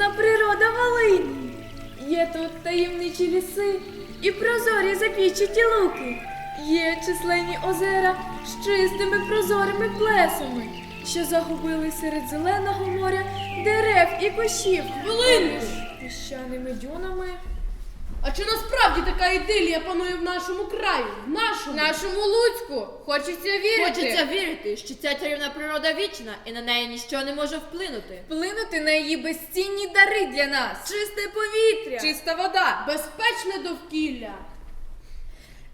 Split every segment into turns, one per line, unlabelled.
різноманітна природа Волині. Є тут таємничі ліси і прозорі запічаті луки. Є численні озера з чистими прозорими плесами, що загубили серед зеленого моря дерев і кущів.
Хвилинку!
Піщаними дюнами.
А чи насправді така ідилія панує в нашому краю? В нашому?
Нашому Луцьку хочеться вірити.
Хочеться вірити, що ця чарівна природа вічна і на неї ніщо не може вплинути.
Вплинути на її безцінні дари для нас. Чисте повітря, чиста вода,
Безпечне довкілля.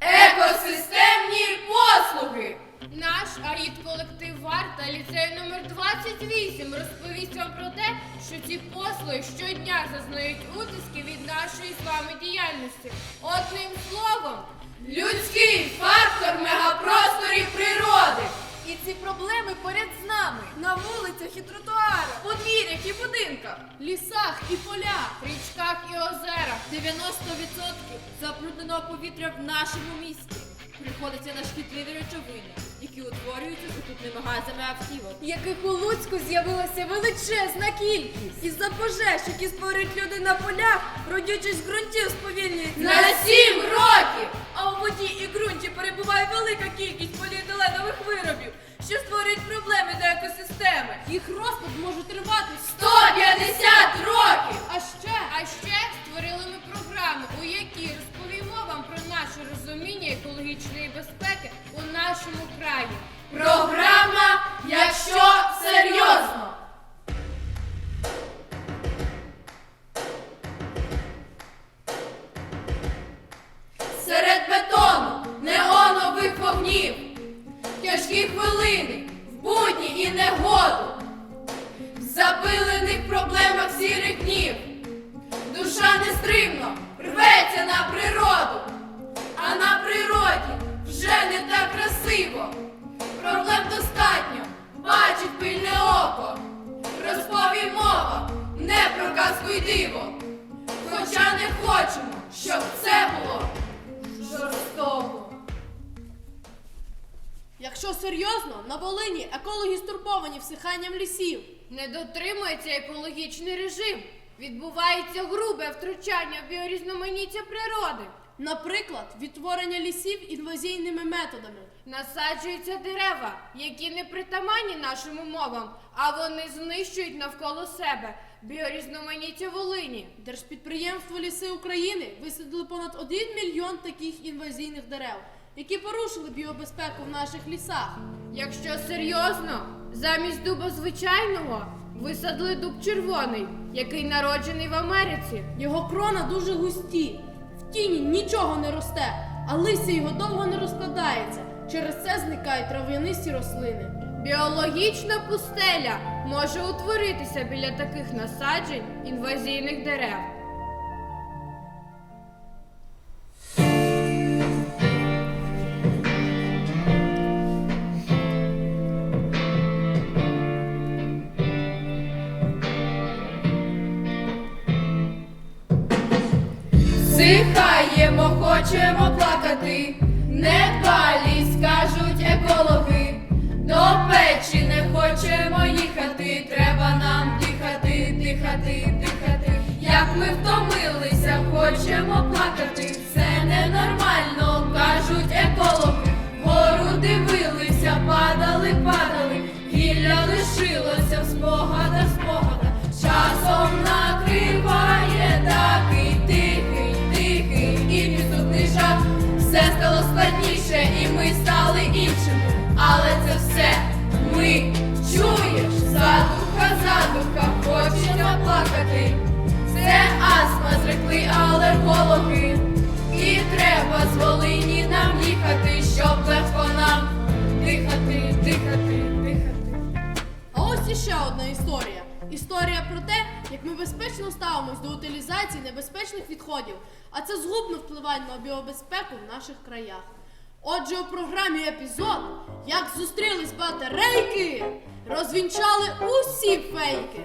екосистемні послуги. Наш АІД колектив Варта ліцею номер 28 розповість вам про те, що ці послуги щодня зазнають утиски від нашої з вами діяльності. Одним словом, людський фактор в мегапросторі природи.
І ці проблеми поряд з нами на вулицях і тротуарах, подвір'ях і будинках.
Лісах і полях.
Річках і озерах.
90% забрудненого повітря в нашому місті приходиться на шкідливі речовини, які утворюються з окупними газами автівок.
яких у Луцьку з'явилася величезна кількість. І за пожеж, які створюють люди на полях, родючість ґрунтів сповільнюється
На сім років!
А у воді і ґрунті перебуває велика кількість поліетиленових виробів,
Відбувається грубе втручання в біорізноманіття природи.
Наприклад, відтворення лісів інвазійними методами.
Насаджуються дерева, які не притаманні нашим умовам, а вони знищують навколо себе біорізноманіття Волині.
Держпідприємство Ліси України висадили понад 1 мільйон таких інвазійних дерев, які порушили біобезпеку в наших лісах.
Якщо серйозно, замість дуба звичайного висадили дуб червоний, який народжений в Америці.
Його крона дуже густі, в тіні нічого не росте, а листя його довго не розкладається. Через це зникають трав'янисті рослини.
Біологічна пустеля може утворитися біля таких насаджень інвазійних дерев. Хочемо не недбалість, кажуть екологи. До печі не хочемо їхати, треба нам дихати, дихати, дихати. Як ми втомилися, хочемо плакати. Все ми чуєш, задуха, задуха, хочеться плакати. Це астма зрекли алергологи. І треба з Волині нам їхати, щоб легко нам дихати, дихати, дихати.
А ось іще одна історія. Історія про те, як ми безпечно ставимось до утилізації небезпечних відходів, а це згубно впливає на біобезпеку в наших краях. Отже, у програмі епізод Як зустрілись батарейки, розвінчали усі фейки.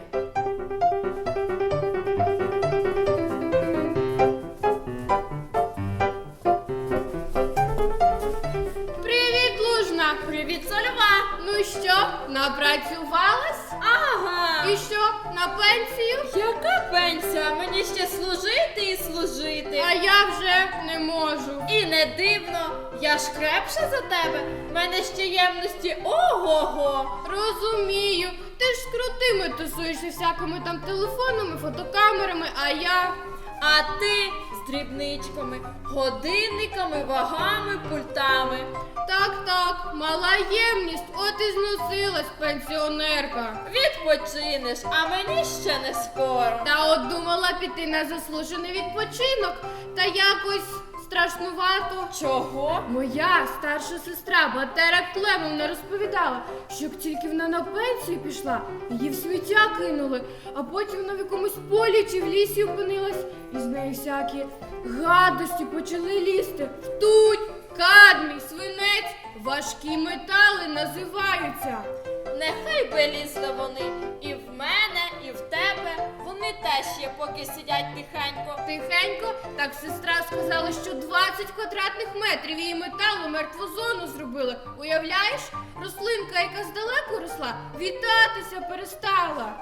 Привіт, Лужна! Привіт, Сольва! Ну що, напрацювалась?
Ага.
І що, на пенсію?
Яка пенсія? Мені ще служити і служити.
А я вже не можу.
І не дивно, я ж крепша за тебе. В мене ще ємності ого-го.
Розумію, ти ж з крутими тусуєшся всякими там телефонами, фотокамерами, а я.
А ти з дрібничками, годинниками, вагами, пультами.
Так, так, мала ємність, от і зносилась пенсіонерка.
Відпочинеш, а мені ще не скоро.
Та от думала піти на заслужений відпочинок, та якось страшнувато.
Чого?
Моя старша сестра Батера Клемовна розповідала, що як тільки вона на пенсію пішла, її в сміття кинули, а потім вона в якомусь полі чи в лісі опинилась, і з неї всякі гадості почали лізти. Ртуть, кадмій, свинець, важкі метали називаються.
Нехай би лізли вони і в мене, і в тебе. Вони теж є, поки сидять тихенько.
Тихенько, так сестра сказала, що 20 квадратних метрів її металу мертву зону зробили. Уявляєш, рослинка, яка здалеку росла, вітатися перестала.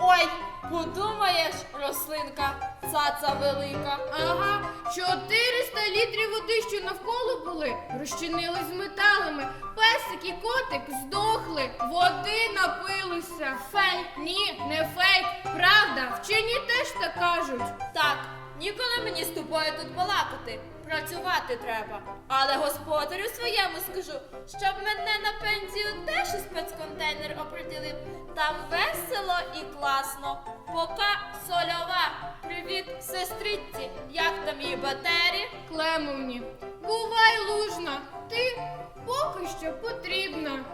Ой, подумаєш, рослинка, цаца велика.
Ага, 400 літрів води, що навколо були, розчинились з металами. Песик і котик здохли, води напилися. Фейк, ні, не фейк. Правда, вчені теж так кажуть.
Так, ніколи мені з тобою тут балакати. Працювати треба. Але господарю своєму скажу, щоб мене на пенсію теж у спецконтейнер оприділив. Там весело і класно. Пока сольова. Привіт, сестричці. Як там її батері?
Клемовні, бувай лужна, ти поки що потрібна.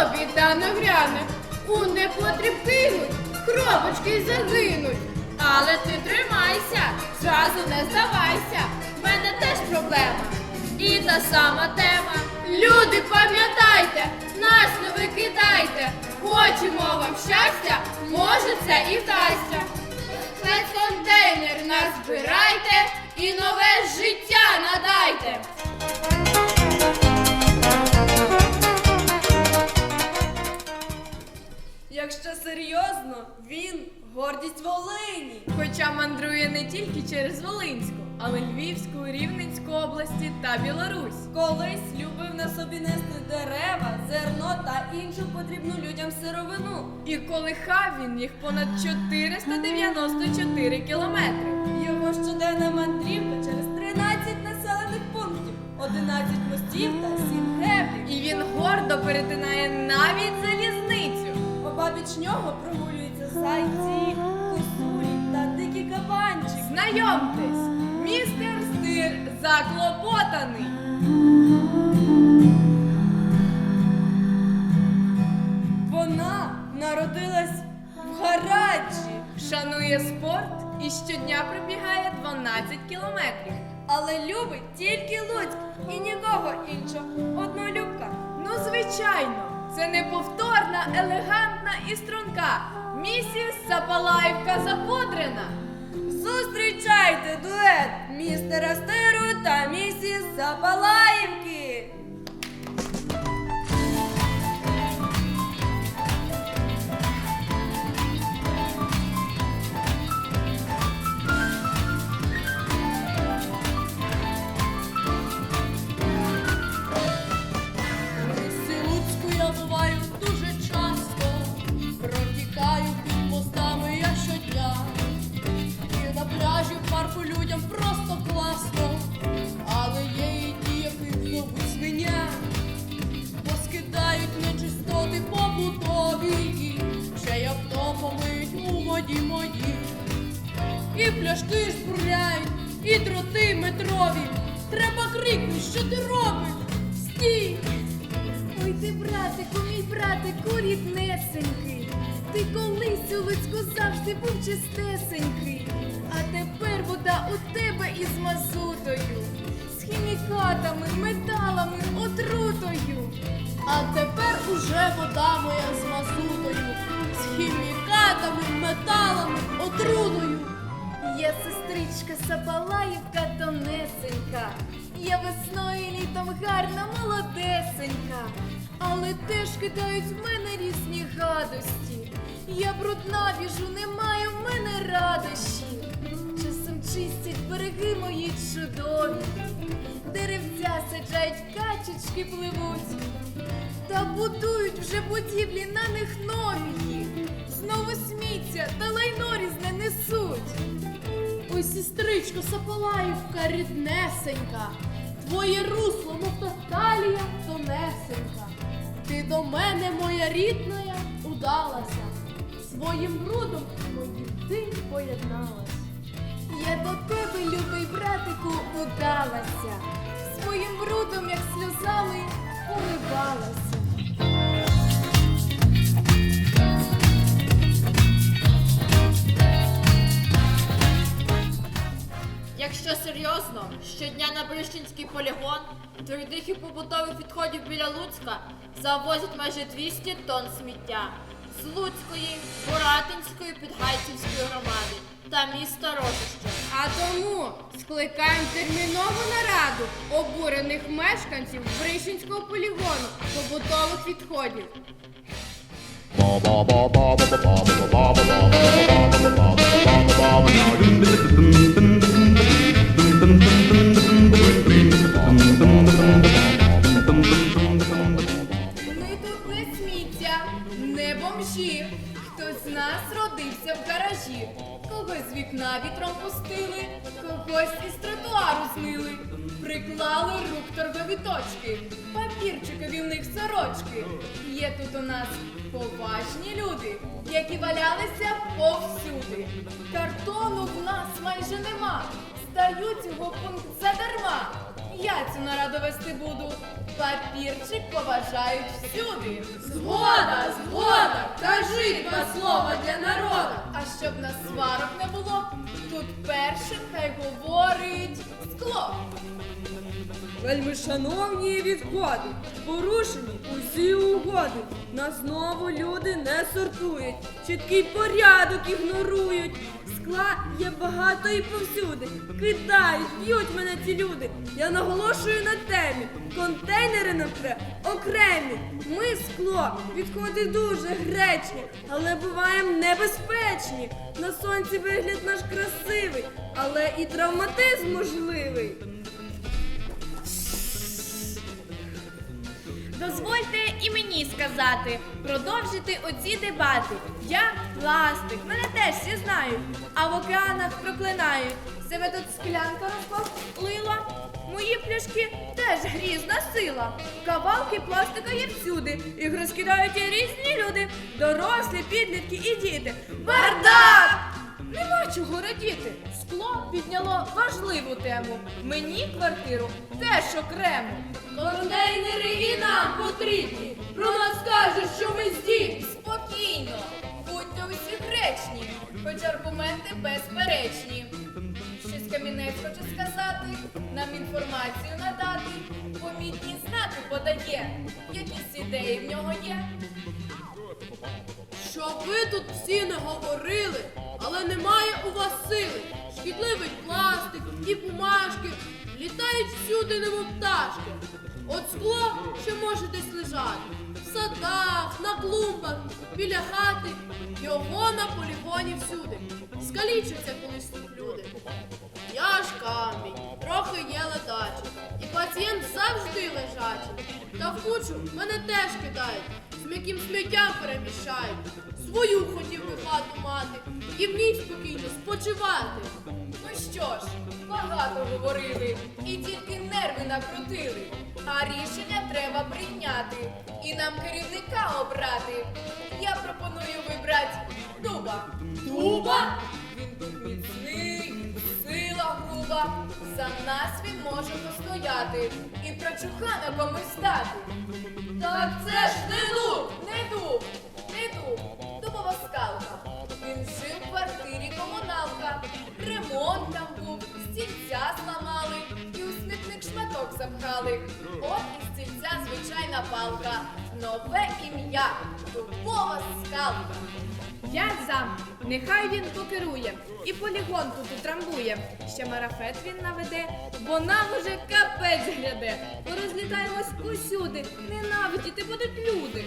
То біда нагряне. У непотріб кинуть, кропочки загинуть.
Але ти тримайся, зразу не здавайся. В мене теж проблема. І та сама тема.
Люди, пам'ятайте, нас не викидайте. Хочемо вам щастя, може це і вдасться. Спецконтейнер нас збирайте і нове життя надайте.
Якщо серйозно, він гордість Волині.
Хоча мандрує не тільки через Волинську, але Львівську, Рівненську області та Білорусь.
Колись любив на собі нести дерева, зерно та іншу потрібну людям сировину.
І колихав він їх понад 494 кілометри.
Його щоденна мандрівка через 13 населених пунктів, 11 мостів та 7 греблів.
І він гордо перетинає навіть залізницю.
Обабіч нього прогулюються зайці, косулі та дикі кабанчики.
Знайомтесь, містер Стир заклопотаний.
Вона народилась в гараджі,
Шанує спорт і щодня пробігає 12 кілометрів.
але любить тільки Луцьк і нікого іншого. Однолюбка.
Ну, звичайно, це неповторна, елегантна і струнка. Місіс Запалаївка Заподрена.
Зустрічайте дует містера Стеру та місіс Запалаївки.
І пляшки збуряють, і дроти метрові. Треба крикнути, що ти робиш? Стій!
Ой ти, братику, мій братику, ріднесенький. Ти колись у Луцьку завжди був чистесенький. А тепер вода у тебе із мазутою, з хімікатами, металами, отрутою.
А тепер уже вода моя з мазутою, з хімікатами, металами, отрутою.
Є сестричка Сапалаївка тонесенька, я весною і літом гарна, молодесенька, але теж кидають в мене різні гадості. Я брудна біжу, немає в мене радощі. Часом чистять береги мої чудові, деревця саджають, качечки пливуть, та будують вже будівлі на них нові. Знову сміття та лайно різне несуть.
Ой, сестричко Сапалаївка, ріднесенька, твоє русло, мов та талія тонесенька. Ти до мене, моя рідная, удалася, своїм брудом моїм ти поєдналась.
Я до тебе, любий братику, удалася, своїм брудом, як сльозами, поливалася.
Якщо серйозно, щодня на Брищинський полігон твердих і побутових відходів біля Луцька завозять майже 200 тонн сміття з Луцької, Боратинської, Підгайцівської громади та міста Рожище.
А тому скликаємо термінову нараду обурених мешканців Брищенського полігону побутових відходів.
Бомжі. Хтось з нас родився в гаражі. Когось з вікна вітром пустили, когось із тротуару змили. Приклали рук торгові точки, папірчикові в них сорочки. Є тут у нас поважні люди, які валялися повсюди. Картону в нас майже нема. Здають його пункт задарма. Я цю нараду вести буду. Папірчик поважають всюди.
Згода, згода, кажи два слова для народу.
А щоб нас сварок не було, тут перше хай говорить скло.
Вельми шановні відходи, порушені усі угоди. Нас знову люди не сортують, чіткий порядок ігнорують. Скла є багато і повсюди. Кидають, б'ють мене ці люди. Я наголошую на темі. Контейнери нам треба окремі. Ми скло, відходи дуже гречні, але буваємо небезпечні. На сонці вигляд наш красивий, але і травматизм можливий.
Дозвольте і мені сказати, продовжити оці дебати. Я пластик, мене теж всі знають, а в океанах проклинають. Себе тут склянка розпалила. Мої пляшки теж грізна сила. Кавалки пластика є всюди. Їх розкидають і різні люди. Дорослі, підлітки і діти. Бардак! Нема чого радіти. Скло підняло важливу тему. Мені квартиру теж окремо.
Контейнери і нам потрібні. Про нас кажуть, що ми здібні.
Спокійно, будьте усі гречні, хоч аргументи безперечні. Щось камінець хоче сказати, нам інформацію надати, помітні знаки подає, якісь ідеї в нього є.
Щоб ви тут всі не говорили, але немає у вас сили. Шкідливий пластик і бумажки літають всюди, немов пташки. От скло, що може десь лежати. В садах, на клумбах, біля хати, його на полігоні всюди. Скалічаться колись тут люди. Я ж камінь, трохи є пацієнт завжди лежачий. Та в кучу мене теж кидають, з м'яким сміттям перемішають. Свою хотів би хату мати і в ній спокійно спочивати.
Ну що ж, багато говорили і тільки нерви накрутили. А рішення треба прийняти і нам керівника обрати. Я пропоную вибрати дуба.
Дуба?
Він тут міцний, сила. За нас він може постояти і прочухана комусь стати.
Так це ж не дуб!
Не дуб, не дуб, дубова скалка. Він жив в квартирі комуналка. Ремонт там був, стільця зламали і у смітник шматок запхали. От і стільця звичайна
палка, нове ім'я, дубова скалка.
Я за. Нехай він покерує і полігон тут утрамбує. Ще марафет він наведе, бо нам уже капець гляде. Порозлітаємось усюди, ненавидіти будуть люди.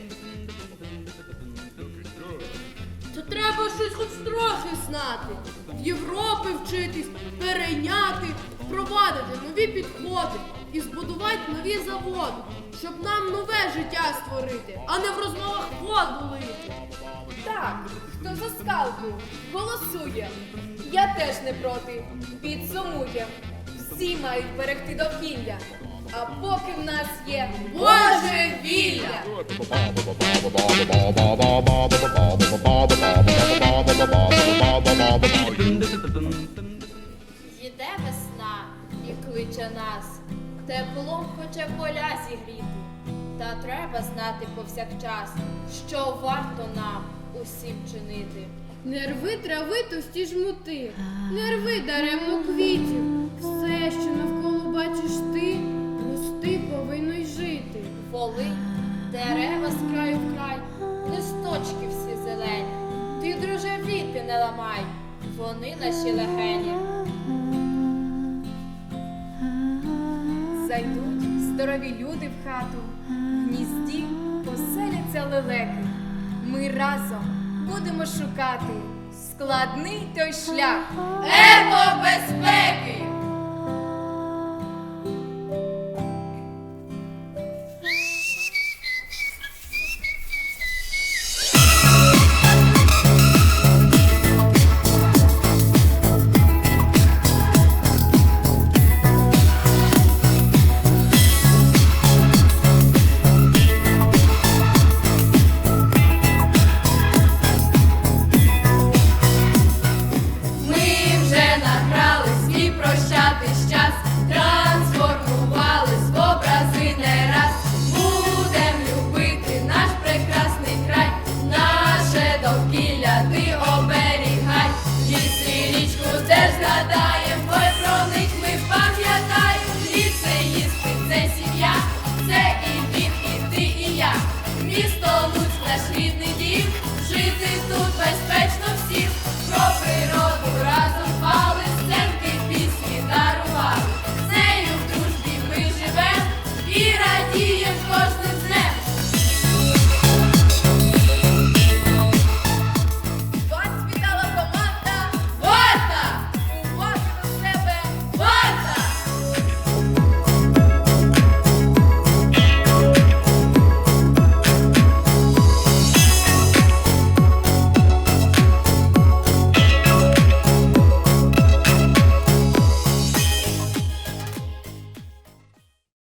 То треба щось хоч трохи знати. В Європи вчитись, перейняти, впровадити нові підходи і збудувати нові заводи, щоб нам нове життя створити, а не в розмовах воду лити.
Так, хто за скалку голосує. Я теж не проти. Підсумує. Всі мають берегти довкілля. А поки в нас є Боже вілля.
Їде весна і кличе нас, теплом хоче поля зігріти. Та треба знати повсякчас, що варто нам усім чинити.
Не рви трави товсті жмути, не рви даремно квітів. Все, що навколо бачиш ти, рости повинно й жити.
Воли, дерева з краю в край, листочки всі зелені. Ти, друже, віти не ламай, вони наші легені.
Зайдуть здорові люди в хату, в гнізді поселяться лелеки. Ми разом будемо шукати складний той шлях.
Екобезпеки!